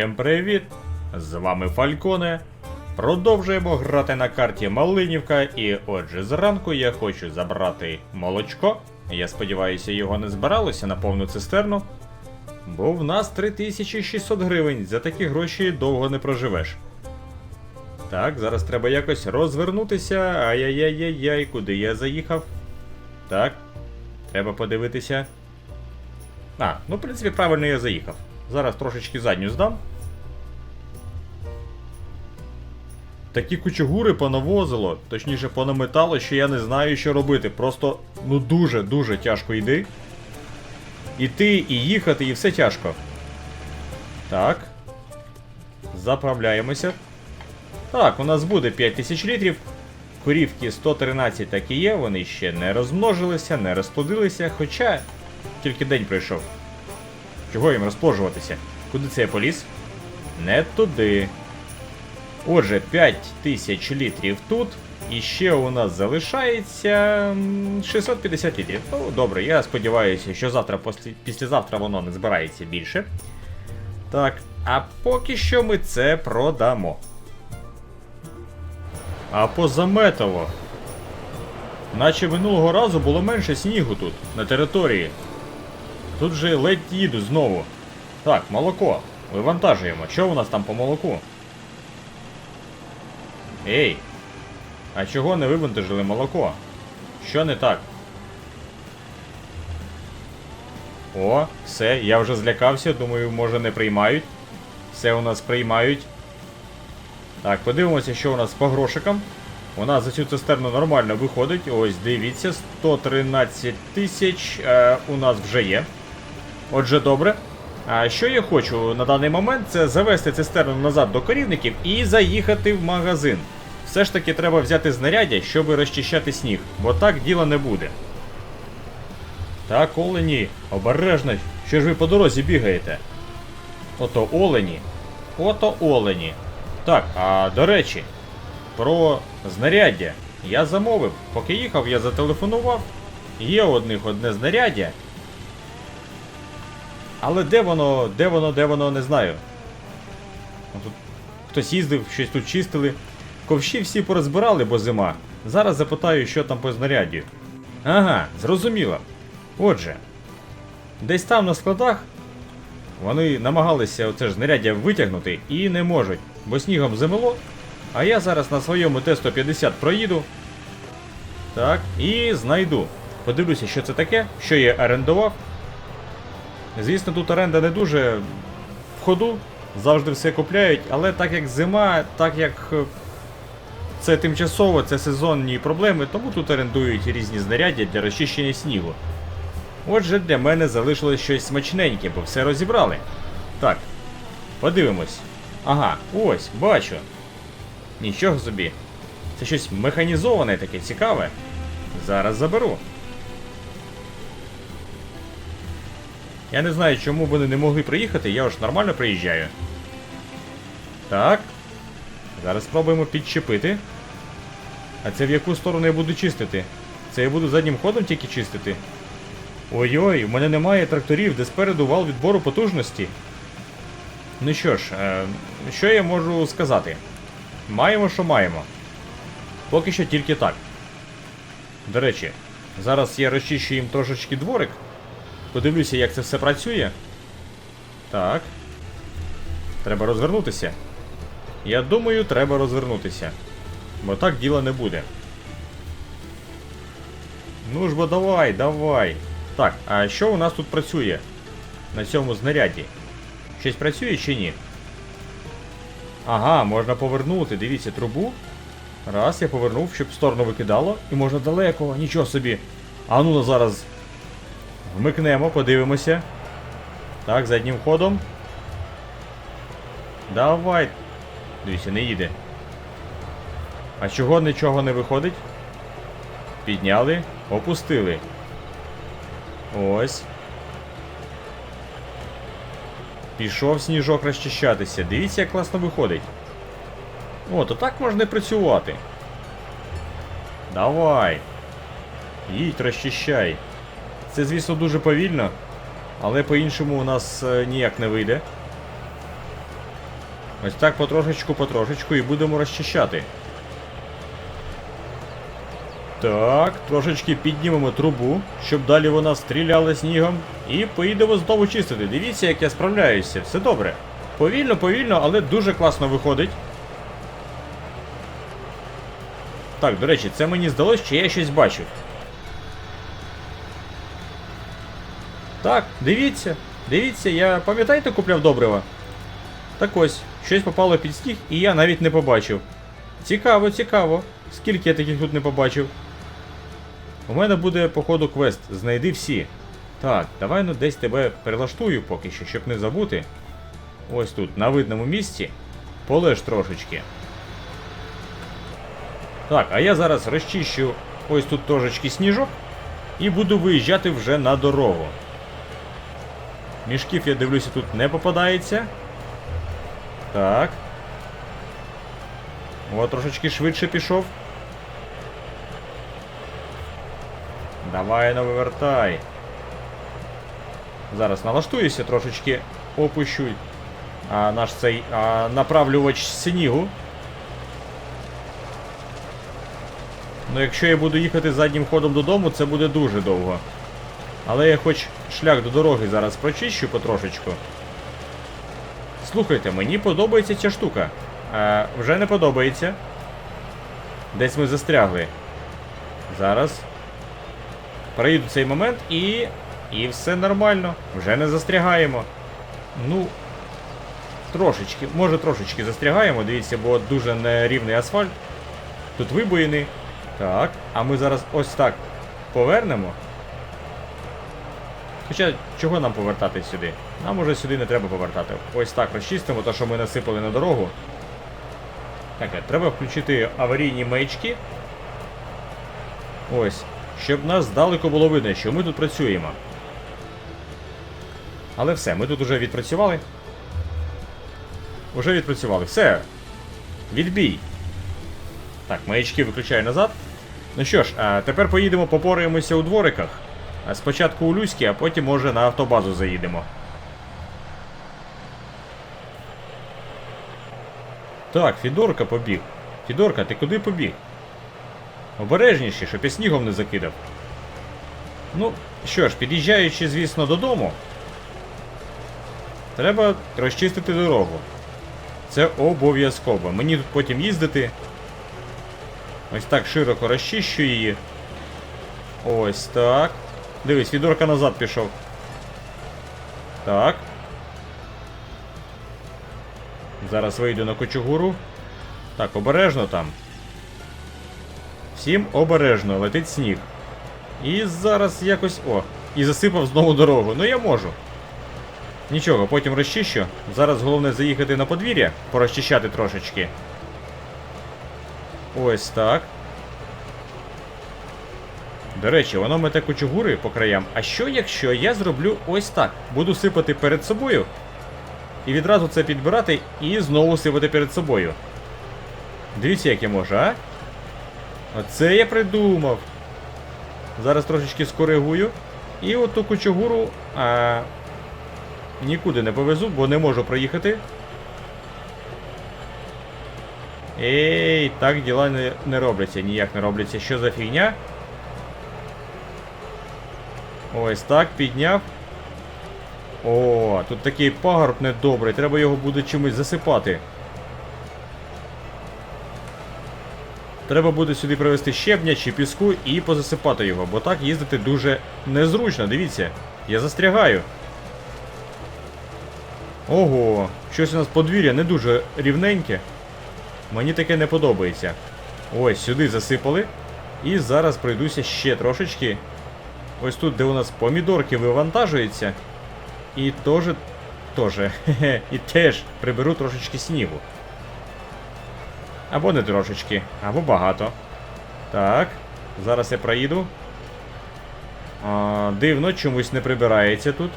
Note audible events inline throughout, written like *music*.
Всім привіт! З вами Фальконе. Продовжуємо грати на карті Малинівка, і отже, зранку я хочу забрати молочко. Я сподіваюся, його не збиралося на повну цистерну. Бо в нас 3600 гривень. За такі гроші довго не проживеш. Так, зараз треба якось розвернутися. Ай-яй-яй-яй, куди я заїхав? Так. Треба подивитися. А, ну, в принципі, правильно я заїхав. Зараз трошечки задню здам. Такі кучугури понавозило, точніше понаметало, що я не знаю, що робити. Просто ну дуже-дуже тяжко йди. Іти і їхати, і все тяжко. Так. Заправляємося. Так, у нас буде 5000 літрів. Корівки 113 так і є, вони ще не розмножилися, не розплодилися, хоча тільки день пройшов. Чого їм розплоджуватися? Куди це я поліз? Не туди. Отже, 5000 літрів тут. І ще у нас залишається 650 літрів. Ну, добре, я сподіваюся, що завтра, післязавтра воно не збирається більше. Так, а поки що ми це продамо. А позаметово. Наче минулого разу було менше снігу тут, на території. Тут же ледь їду знову. Так, молоко. Вивантажуємо. Що у нас там по молоку? Ей! А чого не вивантажили молоко? Що не так? О, все, я вже злякався, думаю, може не приймають. Все у нас приймають. Так, подивимося, що у нас по грошикам. У нас за цю цистерну нормально виходить. Ось, дивіться, 113 тисяч е, у нас вже є. Отже, добре. А що я хочу на даний момент, це завести цистерну назад до корівників і заїхати в магазин. Все ж таки треба взяти знаряддя, щоб розчищати сніг, бо так діла не буде. Так, олені, обережно, що ж ви по дорозі бігаєте? Ото олені. Ото олені. Так, а до речі, про знаряддя. Я замовив. Поки їхав, я зателефонував. Є у одних одне знаряддя. Але де воно, де воно, де воно, не знаю. Тут хтось їздив, щось тут чистили. Ковші всі порозбирали, бо зима. Зараз запитаю, що там по знаряддю. Ага, зрозуміло. Отже, десь там на складах вони намагалися оце ж знаряддя витягнути і не можуть, бо снігом замело. А я зараз на своєму Т-150 проїду. Так, і знайду. Подивлюся, що це таке, що я орендував. Звісно, тут оренда не дуже в ходу, завжди все купляють, але так як зима, так як е, це тимчасово, це сезонні проблеми, тому тут орендують різні знаряддя для розчищення снігу. Отже, для мене залишилось щось смачненьке, бо все розібрали. Так, подивимось. Ага, ось, бачу. Нічого собі. Це щось механізоване таке цікаве. Зараз заберу. Я не знаю, чому вони не могли приїхати, я ж нормально приїжджаю. Так. Зараз спробуємо підчепити. А це в яку сторону я буду чистити? Це я буду заднім ходом тільки чистити. Ой-ой, у мене немає тракторів, де спереду вал відбору потужності. Ну що ж, е, що я можу сказати? Маємо, що маємо. Поки що тільки так. До речі, зараз я розчищу їм трошечки дворик. Подивлюся, як це все працює. Так. Треба розвернутися. Я думаю, треба розвернутися. Бо так діла не буде. Ну ж бо давай, давай. Так, а що у нас тут працює? На цьому знаряді? Щось працює чи ні? Ага, можна повернути. Дивіться, трубу. Раз, я повернув, щоб сторону викидало. І можна далеко, нічого собі. А ну зараз Вмикнемо, подивимося. Так, заднім ходом. Давай. Дивіться, не їде. А чого нічого не виходить? Підняли, опустили. Ось. Пішов сніжок розчищатися. Дивіться, як класно виходить. О, то так можна працювати. Давай. Їдь, розчищай. Це, звісно, дуже повільно, але по-іншому у нас е, ніяк не вийде. Ось так потрошечку, потрошечку і будемо розчищати. Так, трошечки піднімемо трубу, щоб далі вона стріляла снігом. І поїдемо знову чистити. Дивіться, як я справляюся, все добре. Повільно, повільно, але дуже класно виходить. Так, до речі, це мені здалося, чи я щось бачив. Так, дивіться, дивіться, я пам'ятаєте, купляв добрива? Так ось, щось попало під сніг, і я навіть не побачив. Цікаво, цікаво. Скільки я таких тут не побачив. У мене буде, походу, квест. Знайди всі. Так, давай ну десь тебе перелаштую поки що, щоб не забути. Ось тут, на видному місці. Полеж трошечки. Так, а я зараз розчищу ось тут трошечки сніжок і буду виїжджати вже на дорогу. Мішків, я дивлюся, тут не попадається. Так. О, трошечки швидше пішов. Давай, ну вивертай. Зараз налаштуюся, трошечки опущу а, наш цей а, направлювач снігу. Ну, якщо я буду їхати заднім ходом додому, це буде дуже довго. Але я хоч шлях до дороги зараз прочищу потрошечку. Слухайте, мені подобається ця штука. А, вже не подобається. Десь ми застрягли. Зараз. Проїду цей момент і. І все нормально. Вже не застрягаємо. Ну. Трошечки, може трошечки застрягаємо, дивіться, бо дуже нерівний асфальт. Тут вибоїни. Так, а ми зараз ось так повернемо. Хоча, чого нам повертати сюди? Нам уже сюди не треба повертати. Ось так розчистимо, те, що ми насипали на дорогу. Так, е, треба включити аварійні маячки. Ось. Щоб нас здалеку було видно, що ми тут працюємо. Але все, ми тут уже відпрацювали. Уже відпрацювали. Все. Відбій. Так, маячки виключаю назад. Ну що ж, а тепер поїдемо попораємося у двориках. А спочатку у Люськи, а потім може на автобазу заїдемо. Так, Фідорка побіг. Фідорка, ти куди побіг? Обережніше, щоб я снігом не закидав. Ну, що ж, під'їжджаючи, звісно, додому, треба розчистити дорогу. Це обов'язково. Мені тут потім їздити. Ось так широко розчищу її. Ось так. Дивись, Фідорка назад пішов. Так. Зараз вийду на кочугуру. Так, обережно там. Всім обережно, летить сніг. І зараз якось. О, і засипав знову дорогу. Ну я можу. Нічого, потім розчищу. Зараз головне заїхати на подвір'я, порозчищати трошечки. Ось так. До речі, воно мете кучугури по краям. А що якщо я зроблю ось так? Буду сипати перед собою. І відразу це підбирати і знову сипати перед собою. Дивіться, як я можу, а? Оце я придумав. Зараз трошечки скоригую. І оту кучугуру а, нікуди не повезу, бо не можу проїхати. Ей, так діла не, не робляться, ніяк не робляться. Що за фігня? Ось так, підняв. О, тут такий пагорб недобрий, треба його буде чимось засипати. Треба буде сюди привезти щебня чи піску і позасипати його, бо так їздити дуже незручно, дивіться. Я застрягаю. Ого, щось у нас подвір'я не дуже рівненьке. Мені таке не подобається. Ось, сюди засипали. І зараз пройдуся ще трошечки. Ось тут, де у нас помідорки вивантажуються. І теж. Теж. *laughs* І теж приберу трошечки снігу. Або не трошечки, або багато. Так. Зараз я проїду. А, Дивно, чомусь не прибирається тут.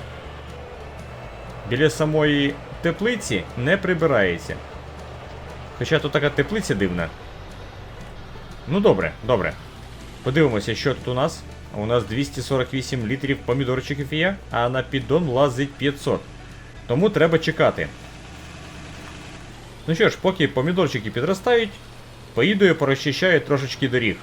Біля самої теплиці не прибирається. Хоча тут така теплиця дивна. Ну добре, добре. Подивимося, що тут у нас. У нас 248 літрів помідорчиків є, а на піддон лазить 500. Тому треба чекати. Ну що ж, поки помідорчики підростають, поїду і порозчищаю трошечки доріг.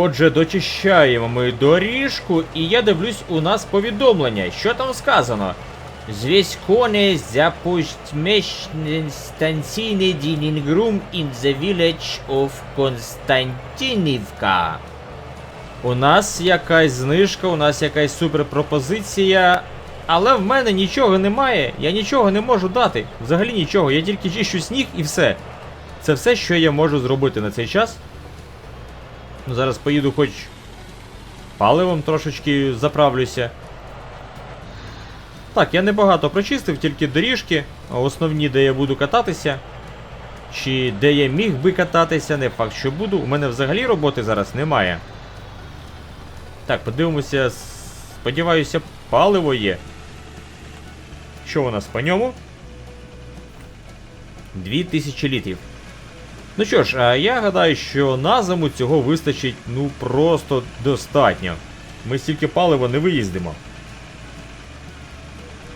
Отже, дочищаємо ми доріжку, і я дивлюсь, у нас повідомлення. Що там сказано? Зв'язконе запустмешне станційне ділінгрум in the village of Константинівка. У нас якась знижка, у нас якась суперпропозиція. Але в мене нічого немає, я нічого не можу дати. Взагалі нічого, я тільки чищу сніг і все. Це все, що я можу зробити на цей час. Ну, зараз поїду хоч паливом трошечки заправлюся. Так, я небагато прочистив, тільки доріжки, основні, де я буду кататися. Чи де я міг би кататися, не факт, що буду. У мене взагалі роботи зараз немає. Так, подивимося. Сподіваюся, паливо є. Що у нас по ньому? 2000 літрів. Ну що ж, я гадаю, що на зиму цього вистачить ну просто достатньо. Ми стільки палива не виїздимо.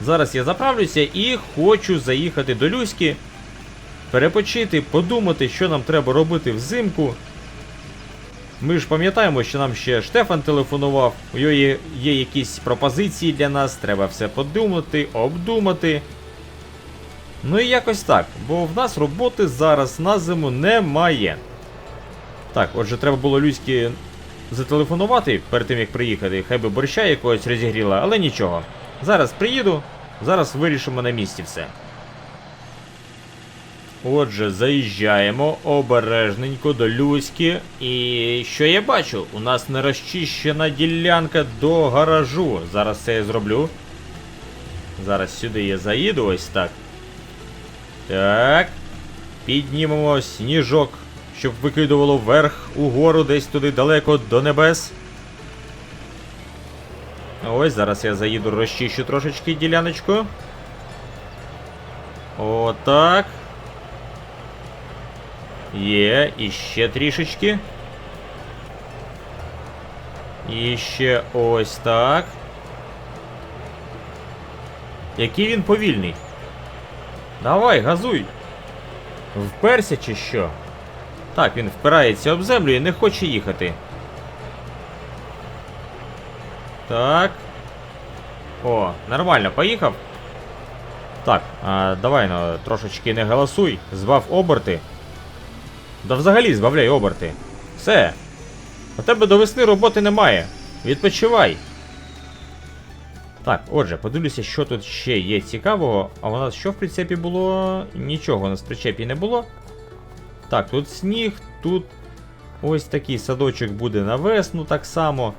Зараз я заправлюся і хочу заїхати до Люськи, перепочити, подумати, що нам треба робити взимку. Ми ж пам'ятаємо, що нам ще Штефан телефонував, у нього є, є якісь пропозиції для нас, треба все подумати, обдумати. Ну і якось так, бо в нас роботи зараз на зиму немає. Так, отже, треба було Люськи зателефонувати перед тим, як приїхати. Хай би борща якогось розігріла, але нічого. Зараз приїду, зараз вирішимо на місці все. Отже, заїжджаємо обережненько до Люськи. І що я бачу? У нас не розчищена ділянка до гаражу. Зараз це я зроблю. Зараз сюди я заїду, ось так. Так. Піднімемо сніжок, щоб викидувало вверх, угору, десь туди далеко до небес. Ось, зараз я заїду, розчищу трошечки діляночку. Отак. Є, і ще трішечки. І ще ось так. Який він повільний. Давай, газуй. Вперся чи що? Так, він впирається об землю і не хоче їхати. Так. О, нормально, поїхав. Так, а, давай ну, трошечки не голосуй. Збав оберти. Да взагалі збавляй оберти. Все. У тебе до весни роботи немає. Відпочивай. Так, отже, подивлюся, що тут ще є цікавого. А у нас що в прицепі було? Нічого у нас в причепі не було. Так, тут сніг, тут ось такий садочок буде на весну так само.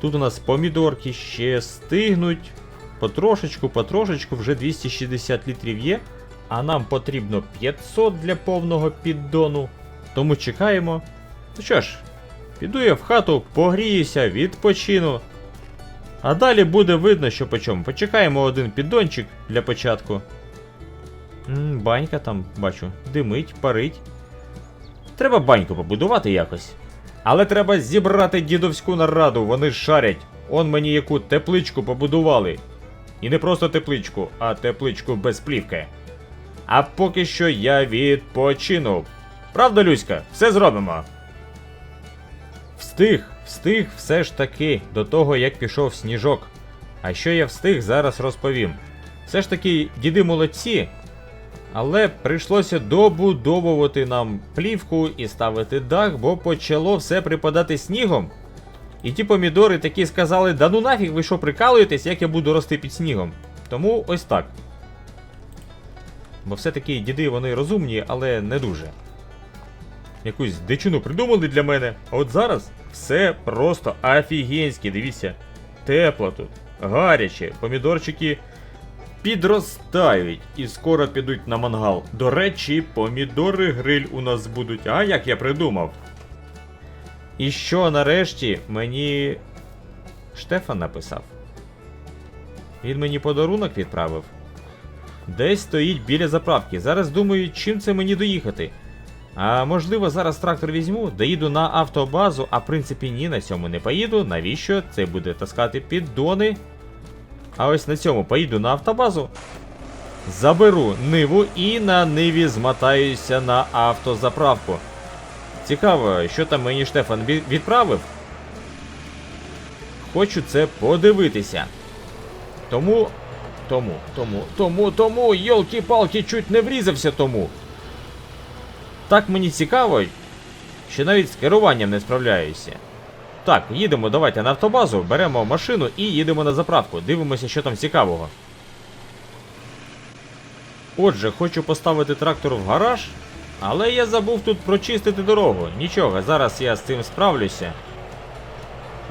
Тут у нас помідорки ще стигнуть. Потрошечку, потрошечку, вже 260 літрів є. А нам потрібно 500 для повного піддону. Тому чекаємо. Ну що ж, піду я в хату, погріюся, відпочину. А далі буде видно, що по чому. Почекаємо один піддончик для початку. М, банька там, бачу, димить, парить. Треба баньку побудувати якось. Але треба зібрати дідовську нараду, вони шарять. Он мені яку тепличку побудували. І не просто тепличку, а тепличку без плівки. А поки що я відпочину. Правда, Люська, все зробимо. Встиг, встиг все ж таки до того, як пішов сніжок. А що я встиг, зараз розповім. Все ж таки, діди молодці, але прийшлося добудовувати нам плівку і ставити дах, бо почало все припадати снігом. І ті помідори такі сказали: да ну нафіг, ви що прикалуєтесь, як я буду рости під снігом. Тому ось так. Бо все-таки діди вони розумні, але не дуже. Якусь дичину придумали для мене. А от зараз все просто офігенське, дивіться. Тепло тут, гаряче, помідорчики підростають і скоро підуть на мангал. До речі, помідори гриль у нас будуть. А як я придумав? І що нарешті мені Штефан написав? Він мені подарунок відправив. Десь стоїть біля заправки. Зараз думаю, чим це мені доїхати. А можливо, зараз трактор візьму, доїду на автобазу, а в принципі ні, на цьому не поїду. Навіщо? Це буде таскати піддони. А ось на цьому поїду на автобазу. Заберу ниву і на ниві змотаюся на автозаправку. Цікаво, що там мені Штефан відправив. Хочу це подивитися. Тому. Тому, тому, тому, тому, йолки-палки, чуть не врізався тому. Так мені цікаво, що навіть з керуванням не справляюся. Так, їдемо, давайте на автобазу, беремо машину і їдемо на заправку. Дивимося, що там цікавого. Отже, хочу поставити трактор в гараж, але я забув тут прочистити дорогу. Нічого, зараз я з цим справлюся.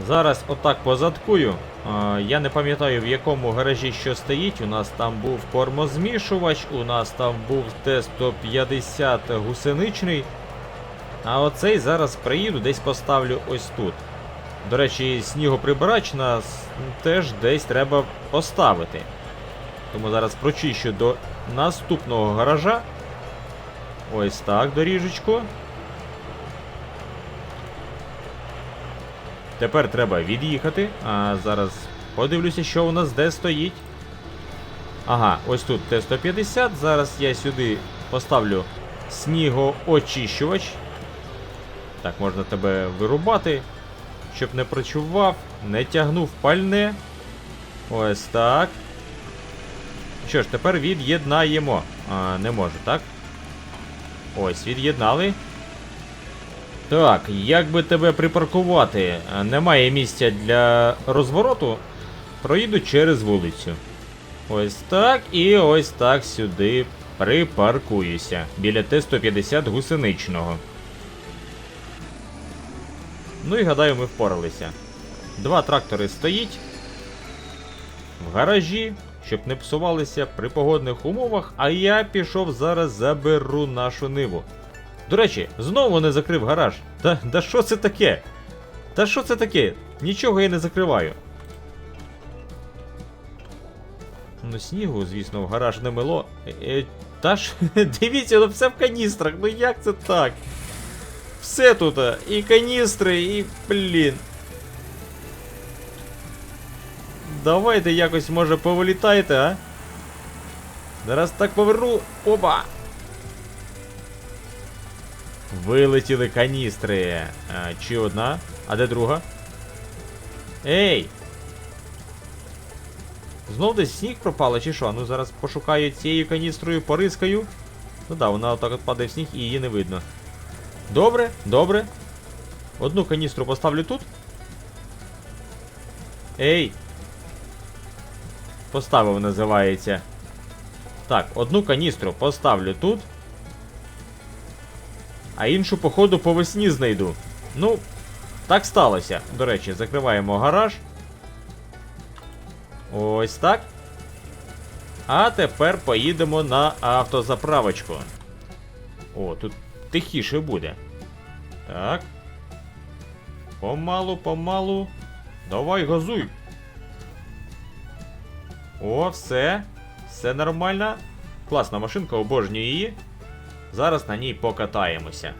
Зараз отак позадкую. Я не пам'ятаю в якому гаражі що стоїть. У нас там був кормозмішувач, у нас там був Т-150 гусеничний. А оцей зараз приїду, десь поставлю ось тут. До речі, снігоприбирач нас теж десь треба поставити. Тому зараз прочищу до наступного гаража. Ось так, доріжечку. Тепер треба від'їхати. А зараз подивлюся, що у нас де стоїть. Ага, ось тут Т-150. Зараз я сюди поставлю снігоочищувач. Так, можна тебе вирубати, щоб не прочував, не тягнув пальне. Ось так. Що ж, тепер від'єднаємо. А, не можу, так? Ось, від'єднали. Так, як би тебе припаркувати? Немає місця для розвороту. Проїду через вулицю. Ось так і ось так сюди припаркуюся. Біля Т-150 гусеничного. Ну і гадаю, ми впоралися. Два трактори стоїть в гаражі, щоб не псувалися при погодних умовах, а я пішов зараз заберу нашу ниву. До речі, знову не закрив гараж. Та, да що це таке? Та що це таке? Нічого я не закриваю. Ну, снігу, звісно, в гараж не мило. Е, е, та ж, *laughs* дивіться, ну все в каністрах, ну як це так? Все тут, і каністри, і блін. Давайте якось, може, повилітайте, а? Зараз так поверну. Опа! Вилетіли каністри. А, чи одна? А де друга? Ей! Знов десь сніг пропало, чи що? Ну зараз пошукаю цією каністрою, порискаю. Ну да, вона отак от падає в сніг і її не видно. Добре, добре. Одну каністру поставлю тут. Ей! Поставив, називається. Так, одну каністру поставлю тут. А іншу, походу, по весні знайду. Ну, так сталося. До речі, закриваємо гараж. Ось так. А тепер поїдемо на автозаправочку. О, тут тихіше буде. Так. Помалу, помалу. Давай, газуй. О, все. Все нормально. Класна машинка, обожнюю її. Зараз на ній покатаємося.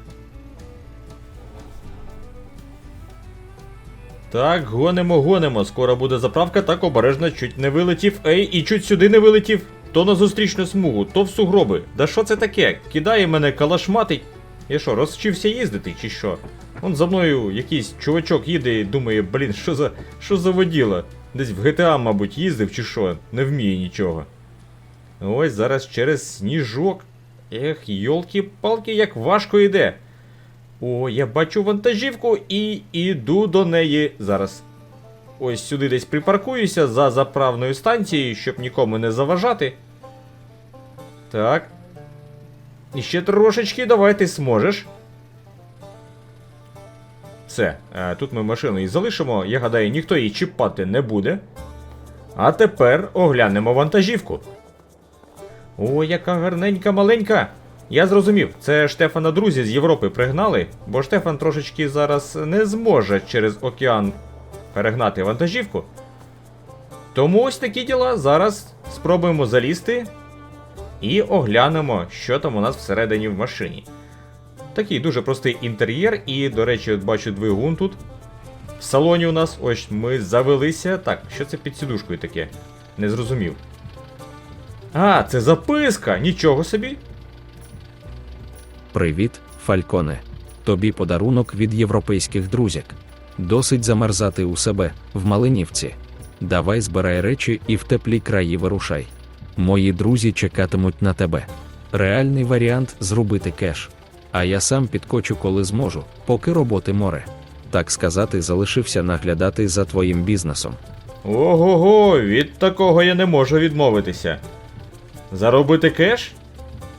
Так, гонимо, гонимо. Скоро буде заправка, так обережно чуть не вилетів. Ей, і чуть сюди не вилетів. То на зустрічну смугу, то в сугроби. Да що це таке? Кидає мене калашматить. Я що, розчився їздити, чи що? Он за мною якийсь чувачок їде і думає, блін, що за що за воділа? Десь в GTA, мабуть, їздив чи що, не вміє нічого. Ось зараз через сніжок. Ех, йолки-палки, як важко йде. О, я бачу вантажівку і іду до неї зараз. Ось сюди десь припаркуюся за заправною станцією, щоб нікому не заважати. Так. І ще трошечки, давай ти зможеш. Все, е, тут ми машину і залишимо. Я гадаю, ніхто її чіпати не буде. А тепер оглянемо вантажівку. О, яка гарненька маленька. Я зрозумів, це Штефана друзі з Європи пригнали, бо Штефан трошечки зараз не зможе через океан перегнати вантажівку. Тому ось такі діла. Зараз спробуємо залізти і оглянемо, що там у нас всередині в машині. Такий дуже простий інтер'єр, і, до речі, бачу двигун тут. В салоні у нас ось ми завелися. Так, що це під сідушкою таке? Не зрозумів. А, це записка! Нічого собі. Привіт, Фальконе. Тобі подарунок від європейських друзяк. Досить замерзати у себе в Малинівці. Давай збирай речі і в теплі краї вирушай. Мої друзі чекатимуть на тебе. Реальний варіант зробити кеш. А я сам підкочу, коли зможу, поки роботи море. Так сказати, залишився наглядати за твоїм бізнесом. Ого-го, від такого я не можу відмовитися. Заробити кеш?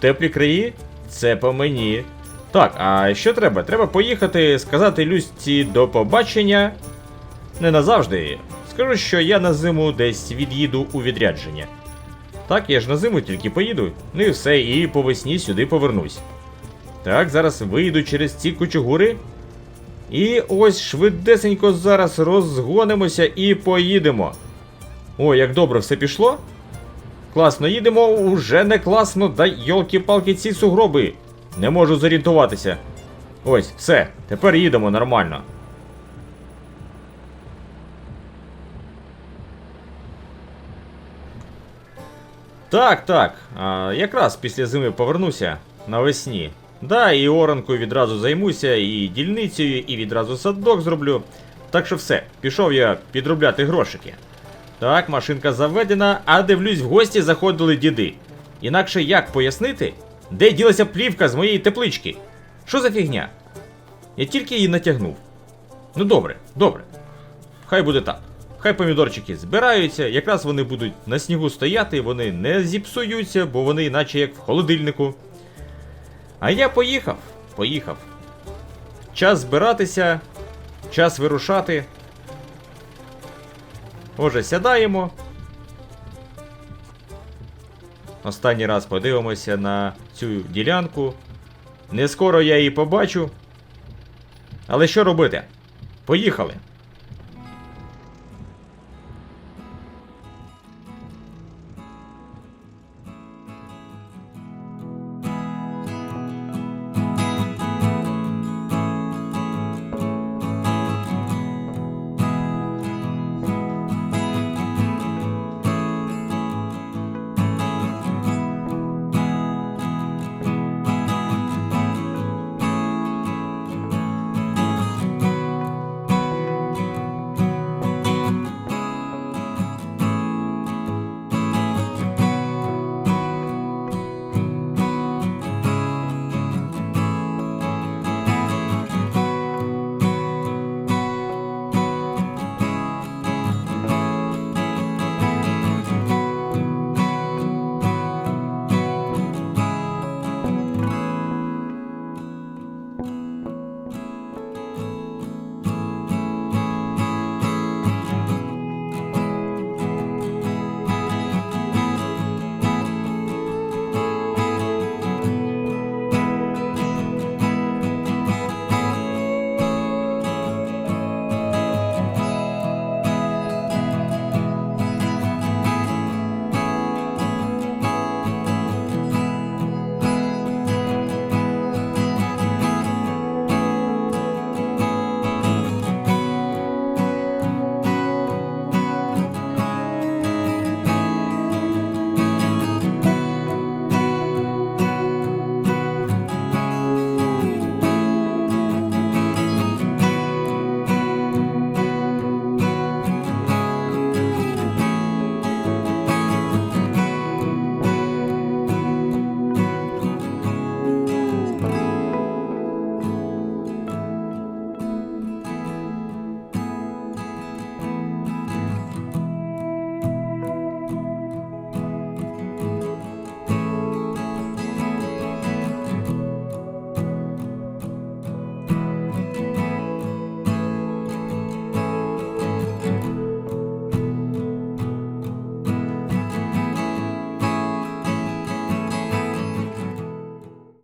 Теплі краї? Це по мені. Так, а що треба? Треба поїхати, сказати Люсці до побачення. Не назавжди. Скажу, що я на зиму десь від'їду у відрядження. Так, я ж на зиму тільки поїду. Ну і все, і по весні сюди повернусь. Так, зараз вийду через ці кучугури. І ось швидесенько зараз розгонимося і поїдемо. О, як добре все пішло. Класно їдемо, уже не класно, да йолки-палки ці сугроби. Не можу зорієнтуватися. Ось, все, тепер їдемо нормально. Так, так. А, якраз після зими повернуся навесні. Да, і оранкою відразу займуся, і дільницею, і відразу садок зроблю. Так що все, пішов я підробляти грошики. Так, машинка заведена, а дивлюсь, в гості заходили діди. Інакше як пояснити, де ділася плівка з моєї теплички? Що за фігня? Я тільки її натягнув. Ну добре, добре. Хай буде так. Хай помідорчики збираються, якраз вони будуть на снігу стояти, вони не зіпсуються, бо вони наче як в холодильнику. А я поїхав, поїхав. Час збиратися, час вирушати. Отже, сядаємо. Останній раз подивимося на цю ділянку. Не скоро я її побачу. Але що робити? Поїхали!